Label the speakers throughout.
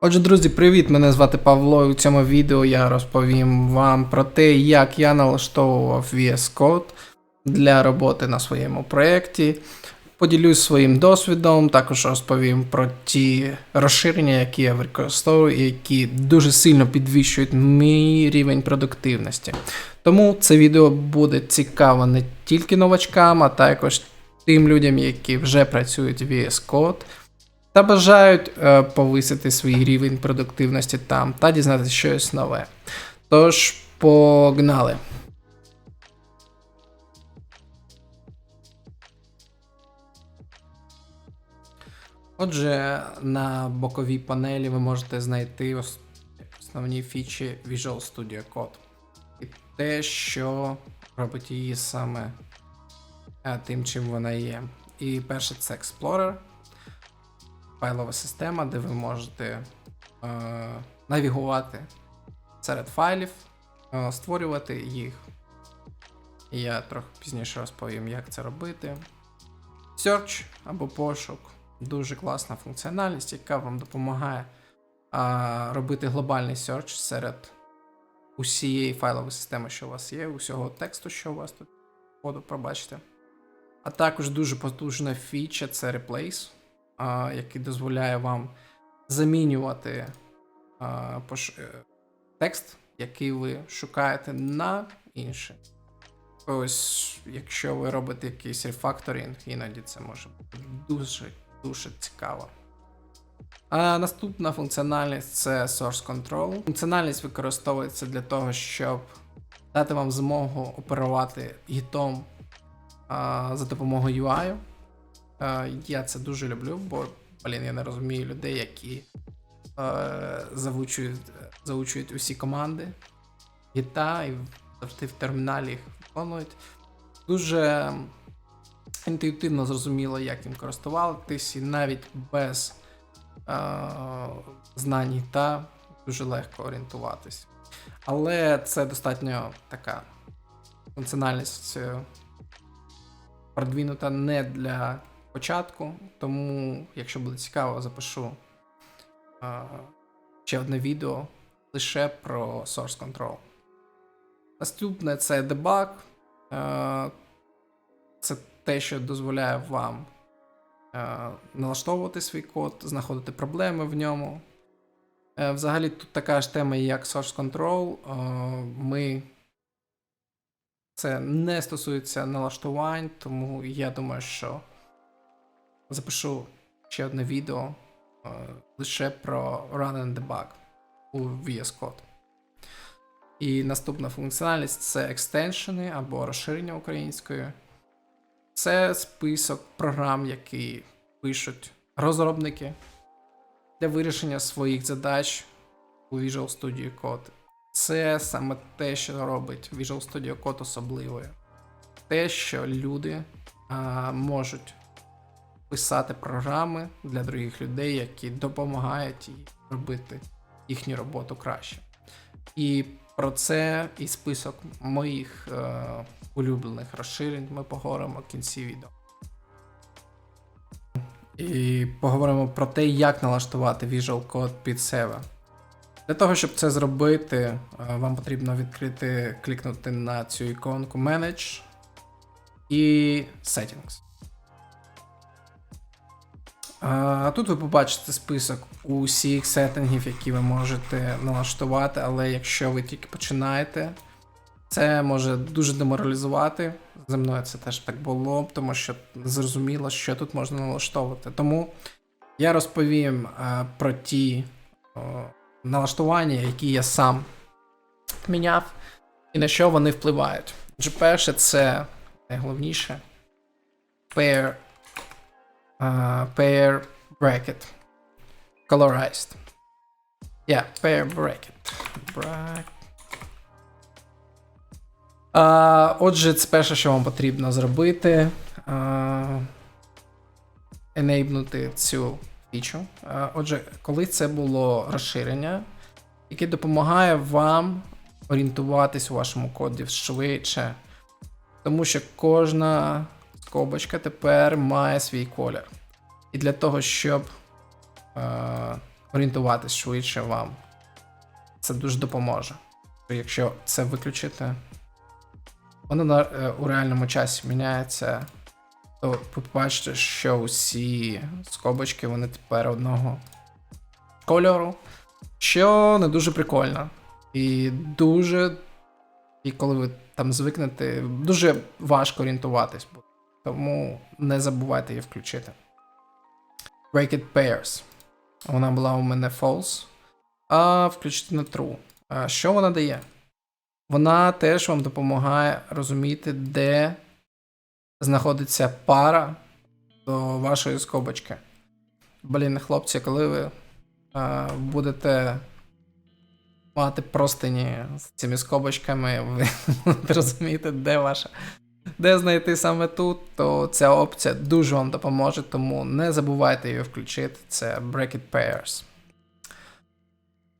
Speaker 1: Отже, друзі, привіт! Мене звати Павло. і У цьому відео я розповім вам про те, як я налаштовував VS Code для роботи на своєму проєкті. Поділюсь своїм досвідом, також розповім про ті розширення, які я використовую, і які дуже сильно підвищують мій рівень продуктивності. Тому це відео буде цікаво не тільки новачкам, а також тим людям, які вже працюють в VS Code та бажають е, повисити свій рівень продуктивності там та дізнатися щось нове. Тож, погнали! Отже, на боковій панелі ви можете знайти основні фічі Visual Studio Code. І те, що робить її саме е, тим, чим вона є. І перше це Explorer, файлова система, де ви можете е, навігувати серед файлів, е, створювати їх. І я трохи пізніше розповім, як це робити. Search або пошук дуже класна функціональність, яка вам допомагає а, робити глобальний search серед усієї файлової системи, що у вас є, усього тексту, що у вас тут коду, пробачте. А також дуже потужна фіча це Replace, який дозволяє вам замінювати е, текст, який ви шукаєте на інший. Ось, якщо ви робите якийсь рефакторинг, іноді це може бути дуже дуже цікаво. А наступна функціональність це Source Control. Функціональність використовується для того, щоб дати вам змогу оперувати гітом а, за допомогою UI. А, я це дуже люблю, бо блін, я не розумію людей, які е, заучують, заучують усі команди гіта і завжди в терміналі їх виконують. Дуже інтуїтивно зрозуміло, як їм користуватись, і навіть без е, знань гіта дуже легко орієнтуватись. Але це достатньо така функціональність е, продвинута не для початку, тому, якщо буде цікаво, запишу е, ще одне відео лише про Source Control. Наступне це дебаг. Це те, що дозволяє вам налаштовувати свій код, знаходити проблеми в ньому. Е, Взагалі, тут така ж тема, як Source Control. Ми це не стосується налаштувань, тому я думаю, що запишу ще одне відео е, лише про Run and Debug у VS Code. І наступна функціональність це екстеншени або розширення українською. Це список програм, які пишуть розробники для вирішення своїх задач у Visual Studio Code. Це саме те, що робить Visual Studio Code особливою. Те, що люди а, можуть писати програми для других людей, які допомагають їй робити їхню роботу краще. І про це і список моїх е, улюблених розширень ми поговоримо в кінці відео. І поговоримо про те, як налаштувати Visual Code під себе. Для того, щоб це зробити, е, вам потрібно відкрити, клікнути на цю іконку Manage і Settings. А тут ви побачите список усіх сеттингів, які ви можете налаштувати, але якщо ви тільки починаєте, це може дуже деморалізувати. Зі мною це теж так було, тому що зрозуміло, що тут можна налаштовувати. Тому я розповім е, про ті налаштування, які я сам міняв, і на що вони впливають. Отже, перше, це найголовніше pair uh, pair bracket colorized. Yeah, pair bracket. Bra- А, отже, це перше, що вам потрібно зробити. А, енейбнути цю фічу. А, отже, коли це було розширення, яке допомагає вам орієнтуватись у вашому коді швидше. Тому що кожна скобочка тепер має свій колір. І для того, щоб е, орієнтуватись швидше вам. Це дуже допоможе. Якщо це виключити, воно на, е, у реальному часі міняється, то побачите, що усі скобочки вони тепер одного кольору, що не дуже прикольно. І дуже, і коли ви там звикнете, дуже важко орієнтуватись буде. Тому не забувайте її включити. Break it pairs. Вона була у мене false. А включити на true. А що вона дає? Вона теж вам допомагає розуміти, де знаходиться пара до вашої скобочки. Блін, хлопці, коли ви а, будете мати простині з цими скобочками, ви будете розуміти, де ваша. Де знайти саме тут, то ця опція дуже вам допоможе, тому не забувайте її включити. Це Break It Pairs.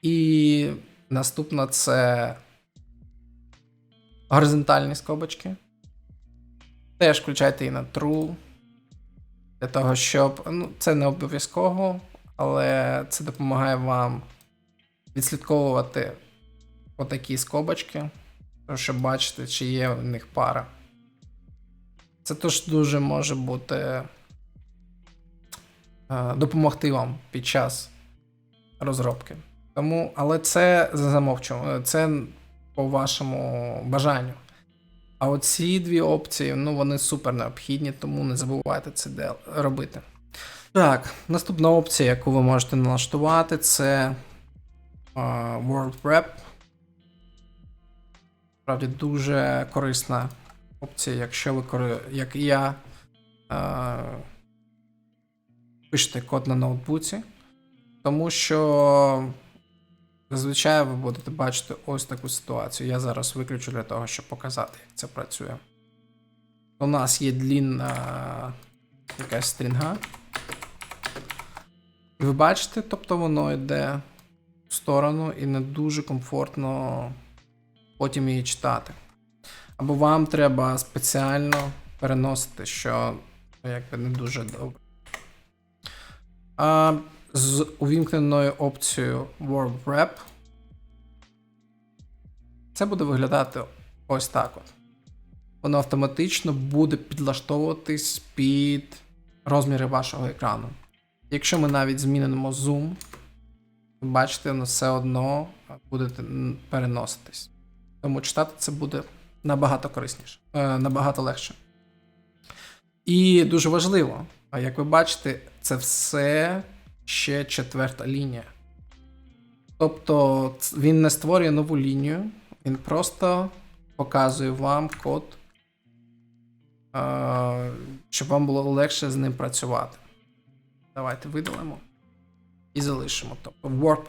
Speaker 1: І наступна це горизонтальні скобочки. Теж включайте її на True. Для того, щоб. Ну, це не обов'язково, але це допомагає вам відслідковувати отакі скобочки, щоб бачити, чи є в них пара. Це теж дуже може бути е, допомогти вам під час розробки. Тому, але це за замовчуванням, це по вашому бажанню. А оці дві опції, ну вони супер необхідні, тому не забувайте це робити. Так, наступна опція, яку ви можете налаштувати, це uh, World Wrap. Справді дуже корисна опція, якщо ви як я е- пишете код на ноутбуці, тому що зазвичай ви будете бачити ось таку ситуацію. Я зараз виключу для того, щоб показати, як це працює. У нас є длінна якась стрінга. Ви бачите, тобто воно йде в сторону і не дуже комфортно потім її читати. Або вам треба спеціально переносити, що ну, якби не дуже добре. А з увімкненою опцією Word Wrap це буде виглядати ось так от. Воно автоматично буде підлаштовуватись під розміри вашого екрану. Якщо ми навіть змінимо зум, ви бачите, воно все одно буде переноситись. Тому читати це буде набагато корисніше, е, набагато легше. І дуже важливо, а як ви бачите, це все ще четверта лінія. Тобто він не створює нову лінію, він просто показує вам код, е, щоб вам було легше з ним працювати. Давайте видалимо і залишимо. Тобто Word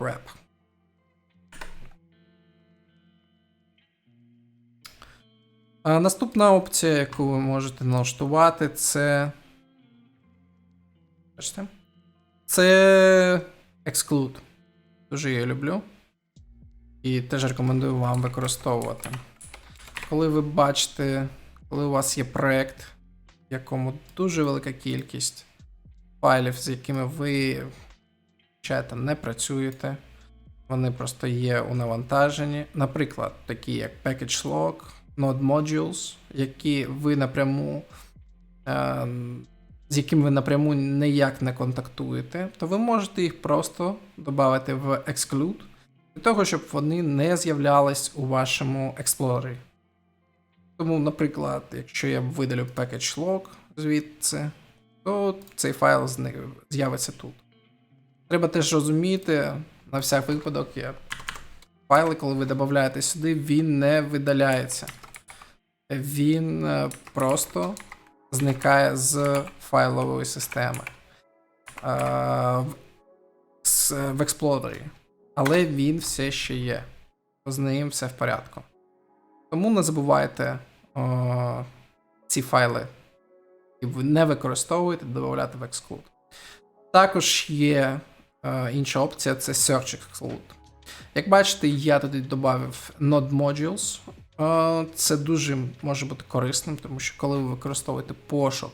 Speaker 1: А Наступна опція, яку ви можете налаштувати, це. Бачите? Це Exclude. Дуже я люблю. І теж рекомендую вам використовувати. Коли ви бачите, коли у вас є проєкт, в якому дуже велика кількість файлів, з якими ви чатом не працюєте, вони просто є у навантаженні. Наприклад, такі як Package Log. Node Modules, які ви напряму, е, з якими ви напряму ніяк не контактуєте, то ви можете їх просто додати в Exclude, для того, щоб вони не з'являлись у вашому Explorer. Тому, наприклад, якщо я видалю package log звідси, то цей файл з'явиться тут. Треба теж розуміти, на всяк випадок, є файли, коли ви додаєте сюди, він не видаляється він е, просто зникає з файлової системи е, в Explorer. Але він все ще є. З ним все в порядку. Тому не забувайте о, ці файли, не використовуєте, додати в Exclude. Також є е, інша опція це Search Exclude. Як бачите, я туди додав Node Modules. Це дуже може бути корисним, тому що коли ви використовуєте пошук,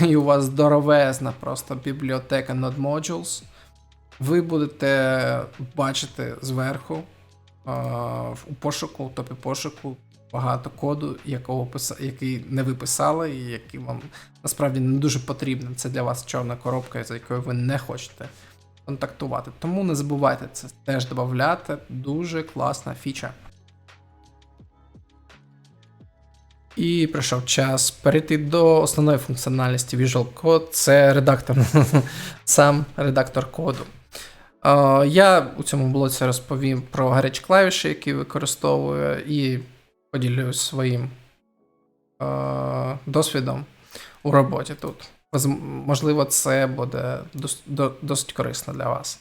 Speaker 1: і у вас здоровезна просто бібліотека Node Modules, ви будете бачити зверху у пошуку, у топі пошуку багато коду, якого який не ви писали, і який вам насправді не дуже потрібен. Це для вас чорна коробка, з якою ви не хочете контактувати. Тому не забувайте це теж додати. Дуже класна фіча. І прийшов час перейти до основної функціональності Visual Code. Це редактор, сам редактор коду. Е, Я у цьому блоці розповім про гарячі клавіші, які використовую, і поділюсь своїм е, досвідом у роботі тут. Можливо, це буде досить корисно для вас.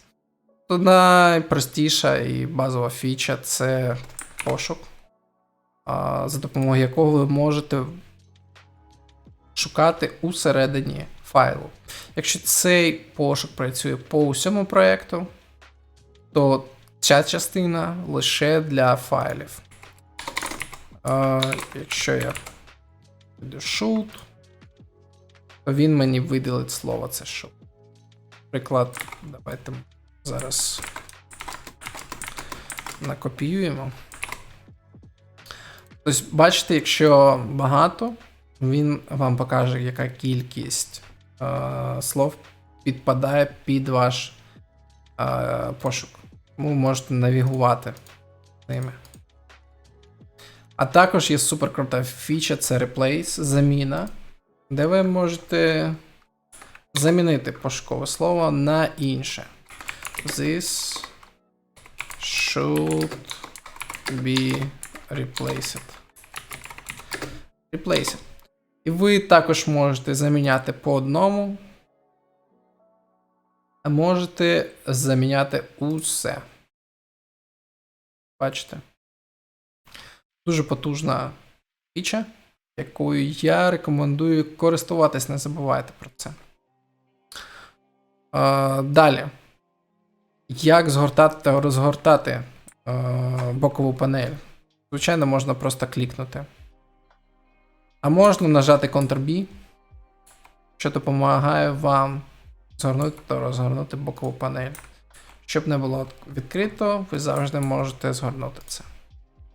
Speaker 1: Найпростіша і базова фіча це пошук, за допомогою якого ви можете шукати усередині файлу. Якщо цей пошук працює по усьому проєкту, то ця частина лише для файлів. А, якщо я shoot, то він мені виділить слово це shoot. Приклад, давайте зараз накопіюємо. Тобто, бачите, якщо багато, він вам покаже, яка кількість е, слов підпадає під ваш е, пошук. Тому можете навігувати ними. А також є супер крута фіча це Replace, заміна, де ви можете замінити пошукове слово на інше. This should be replaced. Replace. І ви також можете заміняти по одному. А можете заміняти усе. Бачите? Дуже потужна фіча, якою я рекомендую користуватись, не забувайте про це. Е, далі. Як згортати та розгортати е, бокову панель? Звичайно, можна просто клікнути. А можна нажати Ctrl-B, що допомагає вам згорнути та розгорнути бокову панель. Щоб не було відкрито, ви завжди можете згорнути це.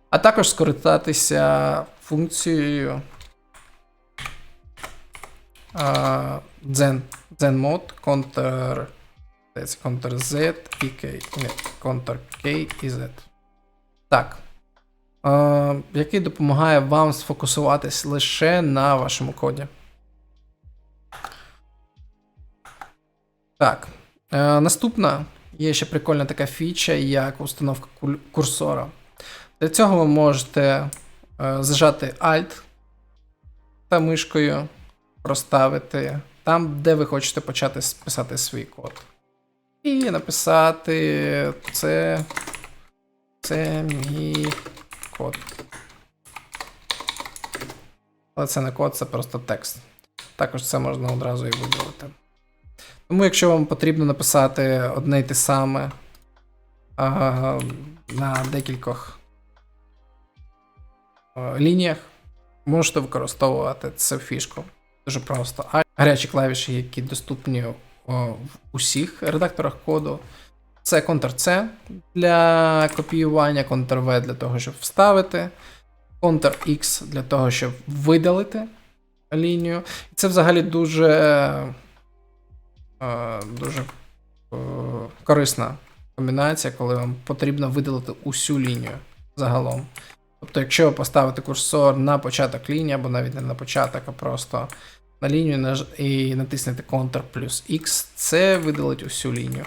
Speaker 1: А також скористатися функцією а, Zen, Zen Mode, Ctrl, Ctrl-Z і K. Ні, Ctrl-K і Z. Так. Е, який допомагає вам сфокусуватись лише на вашому коді. Так. Е, наступна є ще прикольна така фіча, як установка курсора. Для цього ви можете е, зажати Alt та мишкою проставити там, де ви хочете почати писати свій код. І написати це. Це мій код. Але це не код, це просто текст. Також це можна одразу і видалити. Тому, якщо вам потрібно написати одне й те саме а, на декількох лініях, можете використовувати цю фішку. Дуже просто. А гарячі клавіші, які доступні в усіх редакторах коду. Це Ctrl-C для копіювання, Ctrl-V для того, щоб вставити, Ctrl-X для того, щоб видалити лінію. І це взагалі дуже, е, дуже е, корисна комбінація, коли вам потрібно видалити усю лінію загалом. Тобто, якщо ви поставите курсор на початок лінії, або навіть не на початок, а просто на лінію і натиснете Ctrl плюс X, це видалить усю лінію.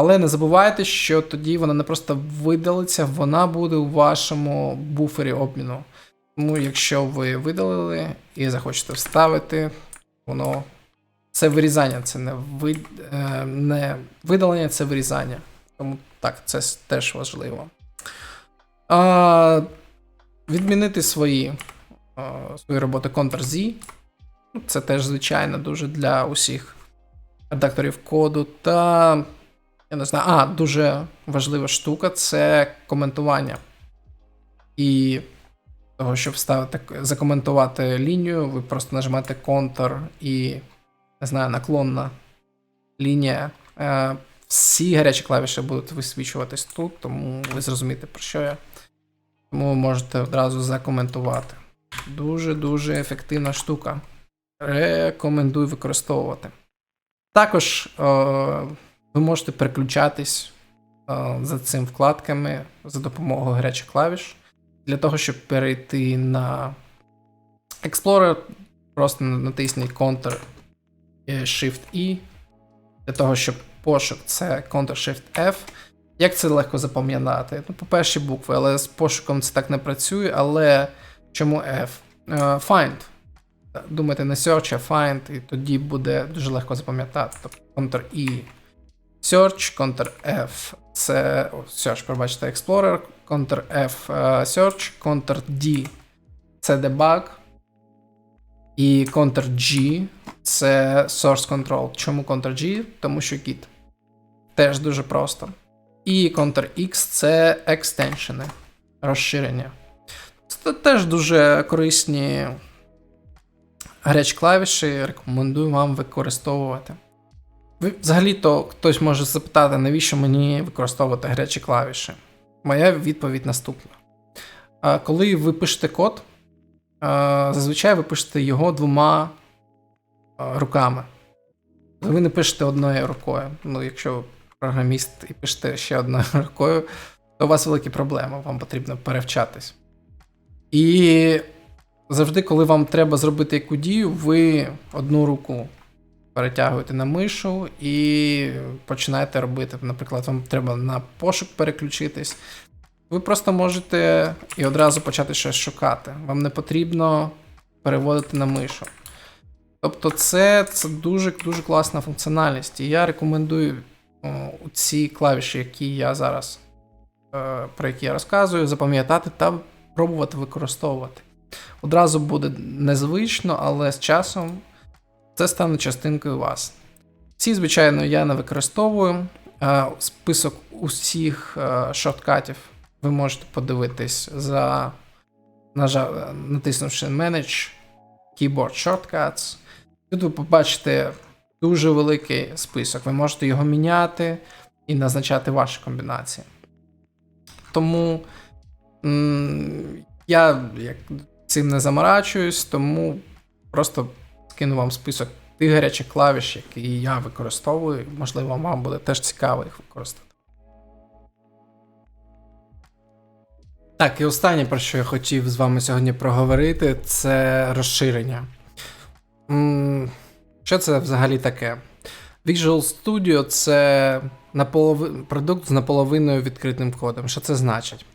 Speaker 1: Але не забувайте, що тоді вона не просто видалиться, вона буде у вашому буфері обміну. Тому якщо ви видалили і захочете вставити, воно це вирізання, це не, вид... е, не видалення, це вирізання. Тому так, це теж важливо. А, відмінити свої, свої роботи Ctrl-Z. Це теж звичайно дуже для усіх редакторів коду. Та я не знаю, а, дуже важлива штука це коментування. І того, щоб вставити, закоментувати лінію, ви просто нажимаєте Ctrl і не знаю, наклонна лінія е, всі гарячі клавіші будуть висвічуватись тут, тому ви зрозумієте, про що я. Тому ви можете одразу закоментувати. Дуже-дуже ефективна штука. Рекомендую використовувати. Також е, ви можете переключатись е, за цим вкладками за допомогою гарячих клавіш. Для того, щоб перейти на Explorer, просто натисніть Ctrl е. Для того, щоб пошук це Ctrl-Shift-F. Як це легко запам'ятати? Ну, по перші букви, але з пошуком це так не працює. Але чому F? Е, Find. Думайте не search, а find, і тоді буде дуже легко запам'ятати. Тобто Ctrl-E Search, Ctrl-F це Search, пробачте, Explorer, Ctrl-F е, Search, Ctrl-D це Debug. І Ctrl-G це Source Control. Чому Ctrl-G? Тому що Git. Теж дуже просто. І Ctrl-X це екстеншени, розширення. Це теж дуже корисні гарячі клавіші, рекомендую вам використовувати. Взагалі-то хтось може запитати, навіщо мені використовувати гарячі клавіші. Моя відповідь наступна. Коли ви пишете код, зазвичай ви пишете його двома руками. Ви не пишете одною рукою. Ну, якщо ви програміст і пишете ще одною рукою, то у вас великі проблеми, вам потрібно перевчатись. І завжди, коли вам треба зробити яку дію, ви одну руку перетягуєте на мишу і починаєте робити. Наприклад, вам треба на пошук переключитись. Ви просто можете і одразу почати щось шукати. Вам не потрібно переводити на мишу. Тобто, це, це дуже дуже класна функціональність. І я рекомендую о, ці клавіші, які я зараз, е, про які я розказую, запам'ятати та пробувати використовувати. Одразу буде незвично, але з часом це стане частинкою вас. Ці, звичайно, я не використовую. Е, Список усіх е, шорткатів ви можете подивитись за натиснувши Manage Keyboard Shortcuts. Тут ви побачите дуже великий список. Ви можете його міняти і назначати ваші комбінації. Тому я цим не заморачуюсь, тому просто скину вам список тих гарячих клавіш, які я використовую. Можливо, вам буде теж цікаво їх використати. Так, і останнє, про що я хотів з вами сьогодні проговорити, це розширення. Що це взагалі таке? Visual Studio це наполови... продукт з наполовиною відкритим кодом. Що це значить?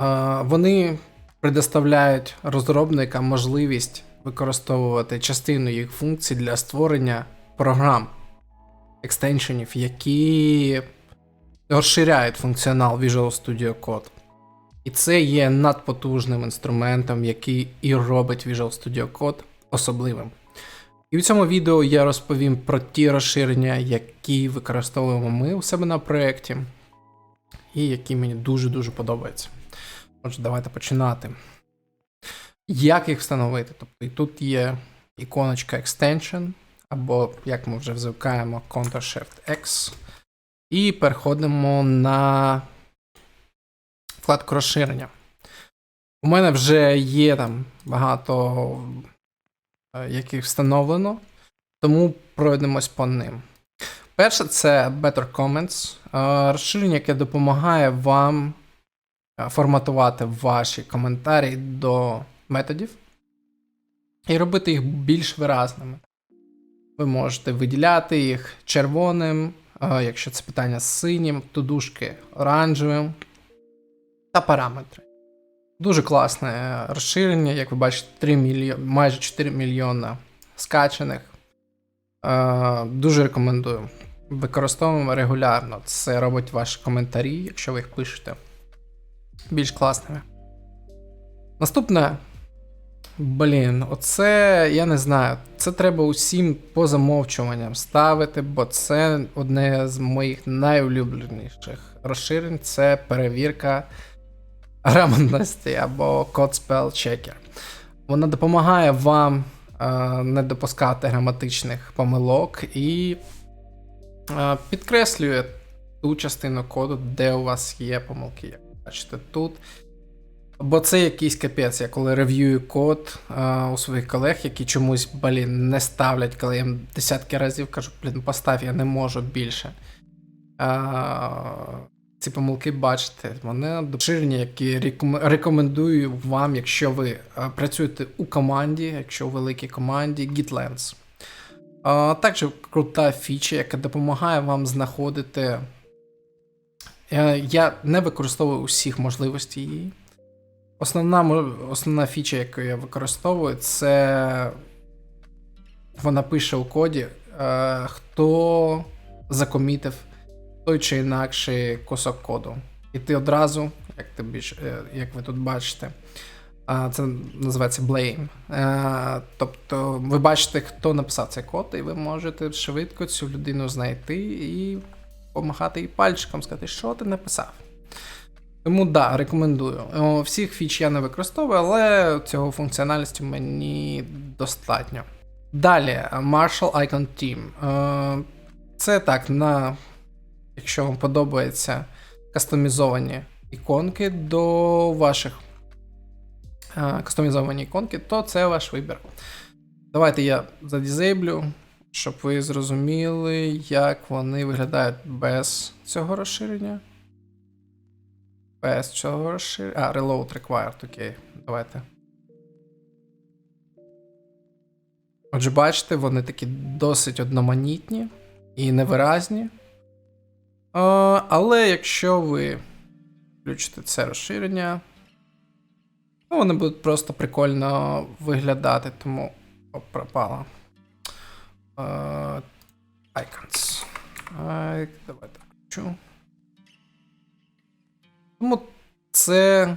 Speaker 1: Е, Вони предоставляють розробникам можливість використовувати частину їх функцій для створення програм, екстеншенів, які розширяють функціонал Visual Studio Code. І це є надпотужним інструментом, який і робить Visual Studio Code особливим. І в цьому відео я розповім про ті розширення, які використовуємо ми у себе на проєкті, і які мені дуже-дуже подобаються. Отже, давайте починати. Як їх встановити? Тобто і тут є іконочка Extension, або, як ми вже звикаємо, Ctrl-Shift-X. І переходимо на вкладку розширення. У мене вже є там багато е, яких встановлено, тому пройдемось по ним. Перше, це Better Comments, е, розширення, яке допомагає вам е, форматувати ваші коментарі до методів і робити їх більш виразними. Ви можете виділяти їх червоним, е, якщо це питання з синім, тудушки оранжевим та параметри. Дуже класне е, розширення, як ви бачите, 3 мільйон, майже 4 мільйона скачаних. Е, Дуже рекомендую. Використовуємо регулярно. Це робить ваші коментарі, якщо ви їх пишете, більш класними. Наступне. Блін, оце я не знаю. Це треба усім по замовчуванням ставити, бо це одне з моїх найулюбленіших розширень це перевірка грамотності або Code Spell Checker. Вона допомагає вам е, не допускати граматичних помилок і е, підкреслює ту частину коду, де у вас є помилки. Як бачите тут. Бо це якийсь капець. Я коли рев'юю код е, у своїх колег, які чомусь блін, не ставлять, коли я їм десятки разів кажу, блін, постав, я не можу більше. Е, ці помилки бачите, вони доширені, які рекомендую вам, якщо ви працюєте у команді, якщо у великій команді, GitLens. А, також крута фіча, яка допомагає вам знаходити. Е, Я не використовую усіх можливостей її. Основна, основна фіча, яку я використовую, це вона пише у коді, е, хто закомітив той чи інакший кусок коду. І ти одразу, як, ти більш, е, як ви тут бачите, а, це називається blame. Е, Тобто ви бачите, хто написав цей код, і ви можете швидко цю людину знайти і помахати їй пальчиком, сказати, що ти написав. Тому да, рекомендую. Всіх фіч я не використовую, але цього функціональності мені достатньо. Далі, Marshall Icon Team. Е, Це так, на, якщо вам подобається кастомізовані іконки до ваших е, кастомізовані іконки, то це ваш вибір. Давайте я задізейблю, щоб ви зрозуміли, як вони виглядають без цього розширення. Без цього розширення. А, reload required, окей. Давайте. Отже, бачите, вони такі досить одноманітні і невиразні. А, але якщо ви включите це розширення, ну, вони будуть просто прикольно виглядати, тому Оп, пропало. Uh, icons. Ай, давайте включу. Тому це.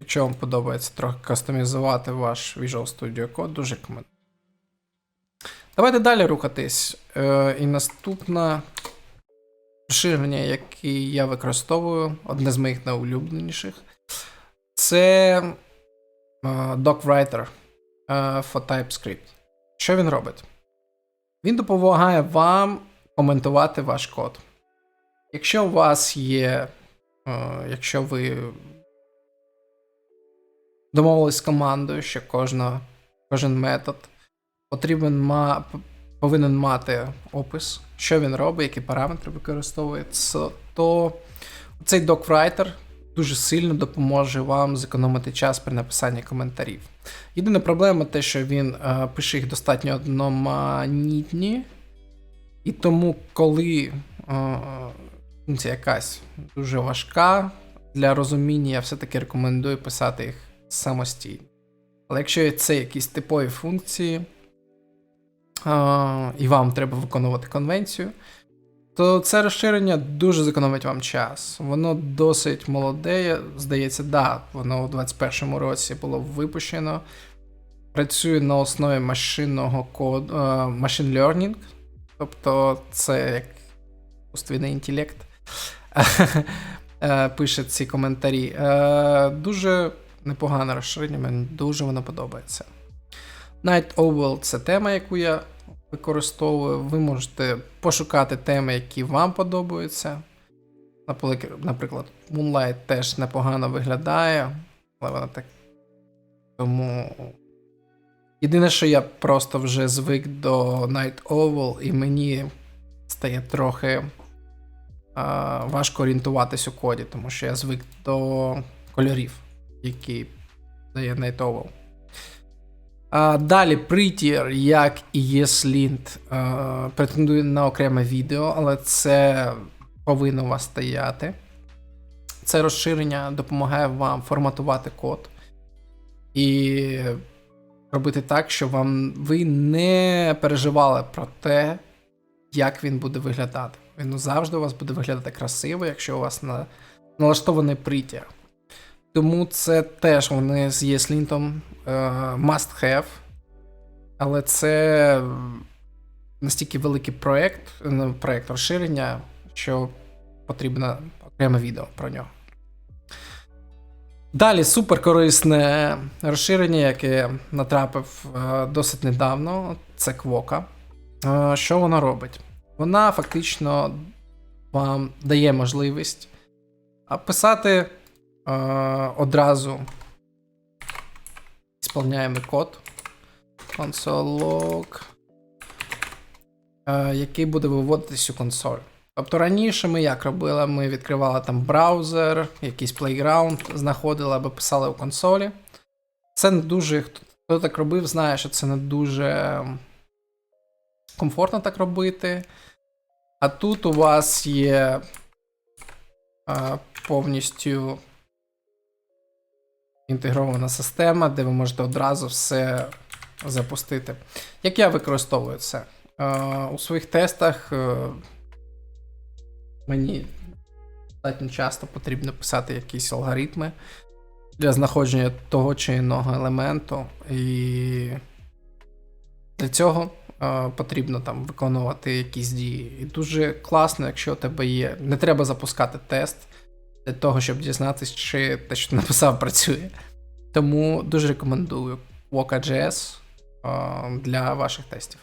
Speaker 1: Якщо вам подобається трохи кастомізувати ваш Visual Studio Code, дуже рекомендую. Давайте далі рухатись. Е, і наступне розширення, яке я використовую, одне з моїх найулюбленіших, це е, DocWriter е, for TypeScript. Що він робить? Він допомагає вам коментувати ваш код. Якщо у вас є, е, якщо ви домовились з командою, що кожна, кожен метод потрібен ма, повинен мати опис, що він робить, які параметри використовує, то цей DocWriter дуже сильно допоможе вам зекономити час при написанні коментарів. Єдина проблема те, що він е, пише їх достатньо одноманітні, і тому, коли функція якась дуже важка для розуміння, я все-таки рекомендую писати їх самостійно. Але якщо це якісь типові функції, е, і вам треба виконувати конвенцію, то це розширення дуже зекономить вам час. Воно досить молоде, здається, да, воно у 2021 році було випущено. Працює на основі машинного коду, machine learning, тобто це як іскусственний інтелект. Е, Пише ці коментарі. Е, Дуже непогане розширення, мені дуже воно подобається. Night Owl це тема, яку я використовую. Ви можете пошукати теми, які вам подобаються. Наприклад, Moonlight теж непогано виглядає, але вона так. Тому. Єдине, що я просто вже звик до Night Owl, і мені стає трохи важко орієнтуватись у коді, тому що я звик до кольорів, які дає Night Owl. А, далі Prettier, як і ESLint, а, претендує на окреме відео, але це повинно у вас стояти. Це розширення допомагає вам форматувати код і робити так, щоб вам ви не переживали про те, як він буде виглядати. Він завжди у вас буде виглядати красиво, якщо у вас на, налаштований Prettier. Тому це теж вони з ESLint е, must have. Але це настільки великий проєкт, ну, проєкт розширення, що потрібно окреме відео про нього. Далі суперкорисне розширення, яке натрапив е, досить недавно, це Квока. Е, Що вона робить? Вона фактично вам дає можливість писати е, одразу ісполняємий код console log, е, який буде виводитись у консоль. Тобто раніше ми як робили? Ми відкривали там браузер, якийсь playground, знаходили або писали у консолі. Це не дуже. Хто так робив, знає, що це не дуже комфортно так робити. А тут у вас є а, повністю інтегрована система, де ви можете одразу все запустити. Як я використовую це? Е, у своїх тестах е, мені достатньо часто потрібно писати якісь алгоритми для знаходження того чи іного елементу. І для цього е, потрібно там виконувати якісь дії. І дуже класно, якщо у тебе є. Не треба запускати тест для того, щоб дізнатися, чи те, що ти написав, працює. Тому дуже рекомендую Woka.js е, для ваших тестів.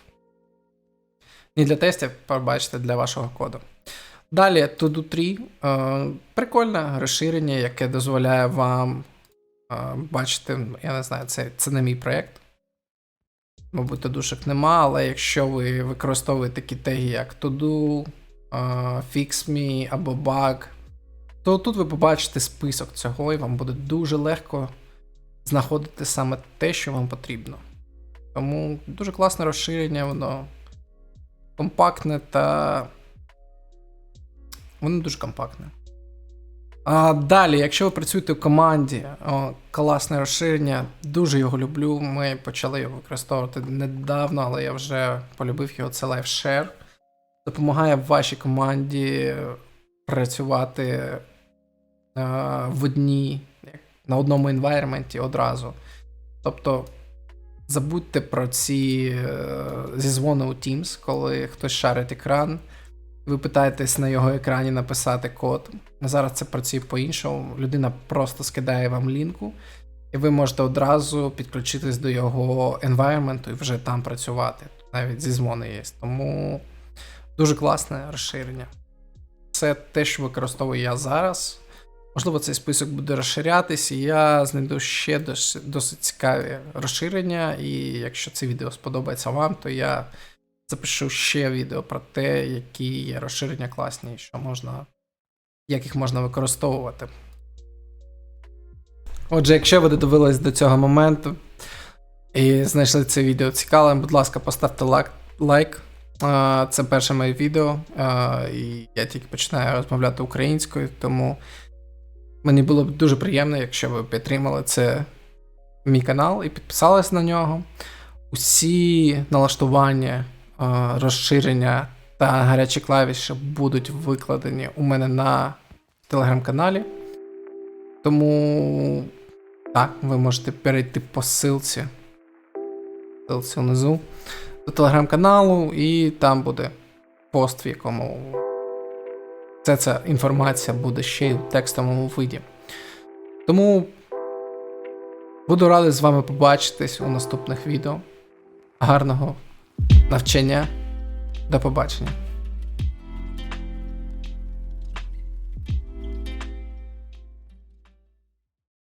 Speaker 1: Не для тестів, пробачте, для вашого коду. Далі To-Do 3. Е, прикольне розширення, яке дозволяє вам е, бачити, я не знаю, це, це не мій проєкт. Мабуть, душок нема, але якщо ви використовуєте такі теги, як To-Do, е, Fix Me або Bug, то тут ви побачите список цього, і вам буде дуже легко знаходити саме те, що вам потрібно. Тому дуже класне розширення, воно компактне та. Воно дуже компактне. А далі, якщо ви працюєте в команді, о, класне розширення, дуже його люблю. Ми почали його використовувати недавно, але я вже полюбив його. Це LiveShare. Допомагає вашій команді працювати е, в одній, на одному енвайрменті одразу. Тобто забудьте про ці е, зізвони у Teams, коли хтось шарить екран. Ви питаєтесь на його екрані написати код. Зараз це працює по-іншому. Людина просто скидає вам лінку, і ви можете одразу підключитись до його environment і вже там працювати. Навіть зі дзвони є. Тому дуже класне розширення. Це те, що використовую я зараз. Можливо, цей список буде розширятись, і я знайду ще досить цікаві розширення. І якщо це відео сподобається вам, то я запишу ще відео про те, які є розширення класні, що можна, як їх можна використовувати. Отже, якщо ви додивились до цього моменту і знайшли це відео цікавим, будь ласка, поставте лайк. лайк. Це перше моє відео, і я тільки починаю розмовляти українською, тому мені було б дуже приємно, якщо ви підтримали це мій канал і підписались на нього. Усі налаштування розширення та гарячі клавіші будуть викладені у мене на телеграм-каналі. Тому так, ви можете перейти по ссылці, ссылці внизу до телеграм-каналу, і там буде пост, в якому вся ця інформація буде ще й у текстовому виді. Тому буду радий з вами побачитись у наступних відео. Гарного навчання. До побачення.